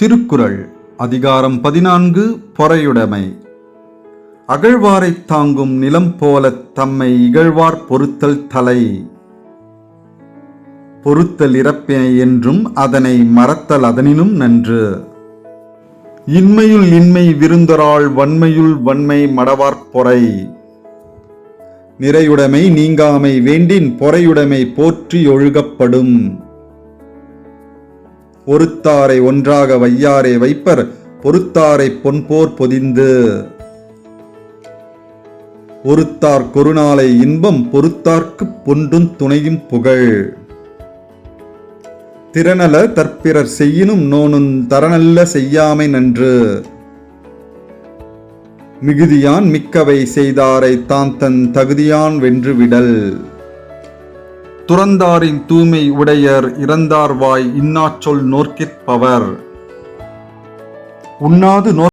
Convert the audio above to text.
திருக்குறள் அதிகாரம் பதினான்கு பொறையுடைமை. அகழ்வாரைத் தாங்கும் நிலம் போலத் தம்மை இகழ்வார் பொறுத்தல் தலை. பொறுத்தல் இறப்பினை என்றும் அதனை மறத்தல் அதனினும் நன்று. இன்மையுள் இன்மை விருந்தரால் வன்மையுள் வன்மை மடவார் பொறை. நிறையுடைமை நீங்காமை வேண்டின் பொறையுடைமை போற்றி ஒழுகப்படும். பொறுத்தாரை ஒன்றாக வையாரே வைப்பர் பொறுத்தாரை பொன்போர் பொதிந்து. பொறுத்தார் கொருநாளை இன்பம் பொறுத்தார்க்கு பொன்றும் துணையும் புகழ். திறனல தற்பிறர் செய்யினும் நோனும் தரநல்ல செய்யாமை நன்று. மிகுதியான் மிக்கவை செய்தாரை தான் தன் தகுதியான் வென்று விடல். துறந்தாரின் தூய்மை உடையர் இறந்தார் வாய் இன்னாச்சொல் நோர்க்கிற்பவர் உண்ணாது நோர்